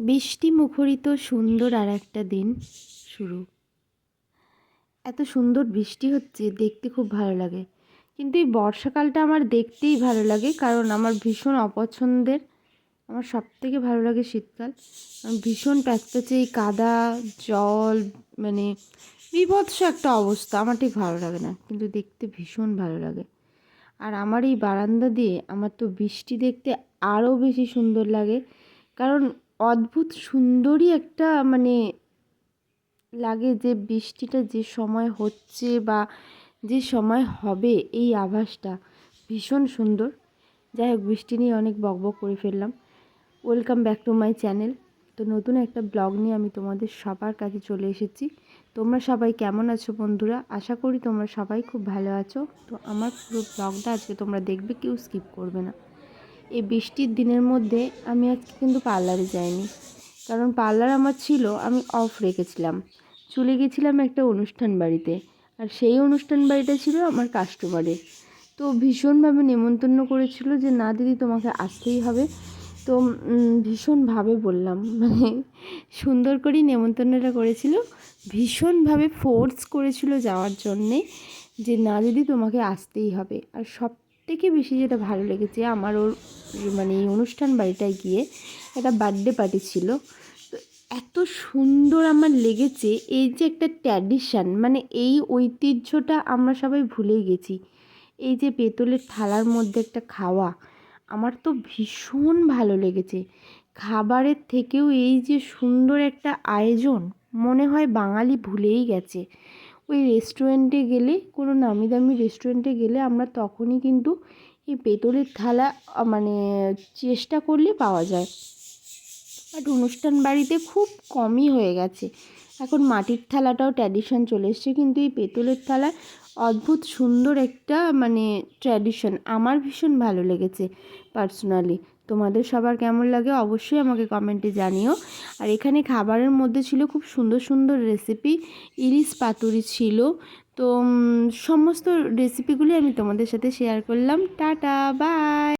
বৃষ্টি মুখরিত সুন্দর আর একটা দিন শুরু। এত সুন্দর বৃষ্টি হচ্ছে, দেখতে খুব ভালো লাগে। কিন্তু এই বর্ষাকালটা আমার দেখতেই ভালো লাগে, কারণ আমার ভীষণ অপছন্দের, আমার সব থেকে ভালো লাগে শীতকাল। ভীষণ প্যাচপ্যাচে এই কাদা, জল মানে বিভৎস একটা অবস্থা। আমার ঠিক ভালো লাগে না, কিন্তু দেখতে ভীষণ ভালো লাগে। আর আমার এই বারান্দা দিয়ে আমার তো বৃষ্টি দেখতে আরও বেশি সুন্দর লাগে। কারণ অদ্ভুত সুন্দরই একটা মানে লাগে যে বৃষ্টিটা যে সময় হচ্ছে বা যে সময় হবে এই আভাসটা। ভীষণ সুন্দর। যাই হোক, বৃষ্টি নিয়ে অনেক বকবক করে ফেললাম। Welcome back to my channel তো নতুন একটা ব্লগ নিয়ে আমি তোমাদের সবার কাছে চলে এসেছি। তোমরা সবাই কেমন আছো বন্ধুরা? আশা করি তোমরা সবাই খুব ভালো আছো। তো আমার পুরো ব্লগটা আজকে তোমরা দেখবে, কেউ স্কিপ করবে না। এই বৃষ্টির দিনের মধ্যে আমি আজকে কিন্তু পার্লারে যাইনি। কারণ পার্লার আমার ছিল, আমি অফ রেখেছিলাম। চলে গেছিলাম একটা অনুষ্ঠান বাড়িতে। আর সেই অনুষ্ঠান বাড়িটা ছিল আমার কাস্টমারের তো ভীষণভাবে নেমন্তন্ন করেছিল যে, না দিদি, তোমাকে আসতেই হবে। তো ভীষণভাবে বললাম। মানে সুন্দর করেই নেমন্তন্নটা করেছিল। ভীষণভাবে ফোর্স করেছিল যাওয়ার জন্যে যে, না দিদি, তোমাকে আসতেই হবে। আর সব থেকে বেশি যেটা ভালো লেগেছে, আমার ওর মানে অনুষ্ঠান বাড়িটায় গিয়ে একটা বার্থডে পার্টি ছিল। তো এত সুন্দর আমার লেগেছে, এই যে একটা ট্র্যাডিশান মানে এই ঐতিহ্যটা আমরা সবাই ভুলে গেছি। এই যে, পেতলের থালার মধ্যে একটা খাওয়া আমার তো ভীষণ ভালো লেগেছে। খাবারের থেকেও এই যে সুন্দর একটা আয়োজন, মনে হয় বাঙালি ভুলেই গেছে। ওই রেস্টুরেন্টে গেলে, কোনো নামি দামি রেস্টুরেন্টে গেলে আমরা তখনই কিন্তু এই পেতলের থালা মানে চেষ্টা করলে পাওয়া যায়। বাট অনুষ্ঠান বাড়িতে খুব কমই হয়ে গেছে। এখন মাটির থালাটাও ট্র্যাডিশন চলে এসছে, কিন্তু এই পেতলের থালা অদ্ভুত সুন্দর একটা মানে ট্র্যাডিশন আমার ভীষণ ভালো লেগেছে পার্সোনালি তোমাদের সবার কেমন লাগে অবশ্যই আমাকে কমেন্টে জানিও। আর এখানে খাবারের মধ্যে ছিল খুব সুন্দর সুন্দর রেসিপি ইলিশ পাতুরি ছিল। তো সমস্ত রেসিপিগুলি আমি তোমাদের সাথে শেয়ার করলাম। Tata bye